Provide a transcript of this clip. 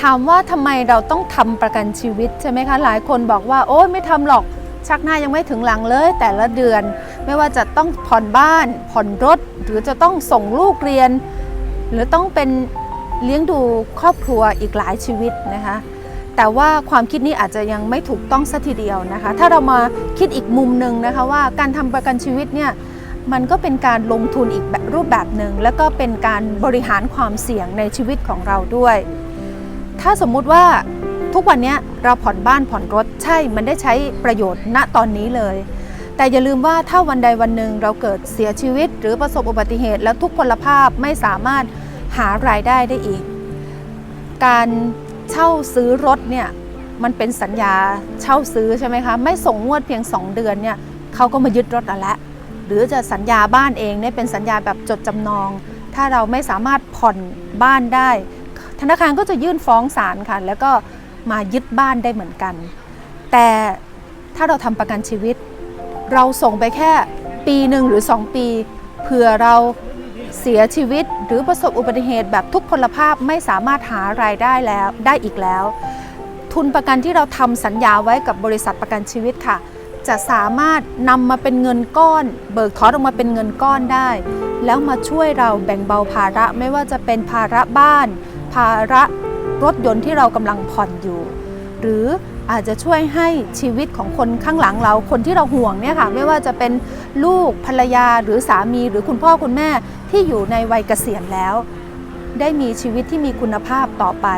ถามว่าทำไมเราต้องทำประกันชีวิตใช่ไหมคะ หลายคนบอกว่าโอ้ยไม่ทำหรอกชักหน้ายังไม่ถึงหลังเลย แต่ละเดือนไม่ว่าจะต้องผ่อนบ้าน ผ่อนรถ หรือจะต้องส่งลูกเรียน หรือต้องเป็นเลี้ยงดูครอบครัวอีกหลายชีวิตนะคะ แต่ว่าความคิดนี้อาจจะยังไม่ถูกต้องสัทีเดียวนะคะ ถ้าเรามาคิดอีกมุมหนึ่งนะคะว่าการทำประกันชีวิตเนี่ยมันก็เป็นการลงทุนอีกแบบรูปแบบหนึ่งแล้วก็เป็นการบริหารความเสี่ยงในชีวิตของเราด้วย ถ้าสมมุติว่าทุกวันนี้เราผ่อนบ้านผ่อนรถใช่มันได้ใช้ประโยชน์ณตอนนี้เลย แต่อย่าลืมว่าถ้าวันใดวันหนึ่งเราเกิดเสียชีวิต หรือประสบอุบัติเหตุ แล้วทุกพลภาพไม่สามารถหารายได้ได้อีก การเช่าซื้อรถเนี่ยมันเป็นสัญญาเช่าซื้อใช่ไหมคะไม่ส่งงวดเพียง 2 เดือนเนี่ยเขาก็มายึดรถเอาละหรือจะสัญญาบ้านเองเนี่ยเป็นสัญญาแบบจดจำนอง ถ้าเราไม่สามารถผ่อนบ้านได้ ธนาคารก็จะยื่นฟ้องศาลค่ะ แล้วก็มายึดบ้านได้เหมือนกัน แต่ถ้าเราทำประกันชีวิต เราส่งไปแค่ปีหนึ่งหรือ 2 ปีเผื่อเราเสียชีวิตหรือประสบอุบัติเหตุแบบทุกพลภาพไม่สามารถหารายได้แล้วได้อีกแล้ว ทุนประกันที่เราทำสัญญาไว้กับบริษัทประกันชีวิตค่ะ จะสามารถนำมาเป็นเงินก้อน เบิกถอนออกมาเป็นเงินก้อนได้ แล้วมาช่วยเราแบ่งเบาภาระไม่ว่าจะเป็นภาระบ้าน ภาระรถยนต์ที่เรากำลังผ่อนอยู่ หรืออาจจะช่วยให้ชีวิตของคนข้างหลังเรา คนที่เราห่วงเนี่ยค่ะไม่ว่าจะเป็นลูกภรรยาหรือสามีหรือคุณพ่อคุณแม่ที่อยู่ในวัยเกษียณแล้ว ได้มีชีวิตที่มีคุณภาพต่อไป